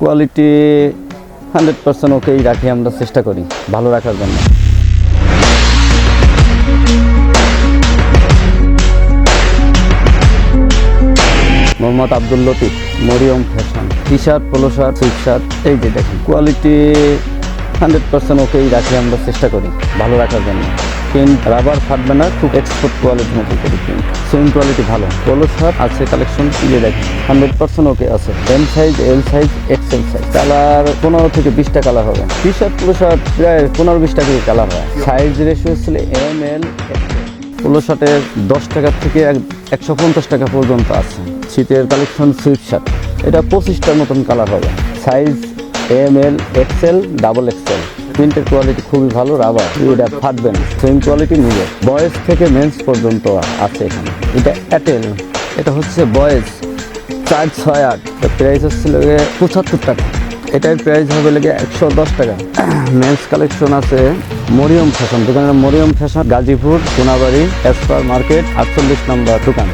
Quality hundred percent ওকেই রাখি, আমরা চেষ্টা করি ভালো রাখার জন্য। Mohammad Abdul Latif, Mariyam fashion T shirt polo shirt, sweat shirt, এই যে দেখেন কোয়ালিটি হান্ড্রেড পার্সেন্ট ওকেই রাখি, আমরা চেষ্টা করি ভালো রাখার জন্য। প্রিন্ট রাবার ফাটবে না খুব এক্সপোর্ট কোয়ালিটির মতো করি প্রিন্ট সুইং কোয়ালিটি ভালো। পোলো শার্ট আছে কালেকশন দিয়ে দেখেন হান্ড্রেড পার্সেন্ট ওকে আছে। M size L size XL size colour পনেরো থেকে বিশটা কালার হবে। টি শার্ট পোলো শার্ট প্রায় পনেরো বিশটা থেকে কালার হয় সাইজ রেশিও ছিল এম এল পোলো শার্টের দশ টাকা থেকে একশো পঞ্চাশ টাকা পর্যন্ত আছে। শীতের কালেকশন সুইট শার্ট এটা পঁচিশটার মতন কালার হবে। Size M L XL double XL প্রিন্টের কোয়ালিটি খুবই ভালো রাবার এটা ফাটবে না। সেম কোয়ালিটি নিবে। বয়েজ থেকে মেন্স পর্যন্ত আছে এখানে। এটা অ্যাটেল এটা হচ্ছে বয়েজ চার ছয় আট। প্রাইস হচ্ছে লেগে পঁচাত্তর টাকা। এটার প্রাইস হবে লেগে একশো দশ টাকা। মেন্স কালেকশন আছে মরিয়ম ফ্যাশন। দোকানের মরিয়ম ফ্যাশন, গাজীপুর সোনাবাড়ি এসপার মার্কেট আটচল্লিশ নম্বর দোকান।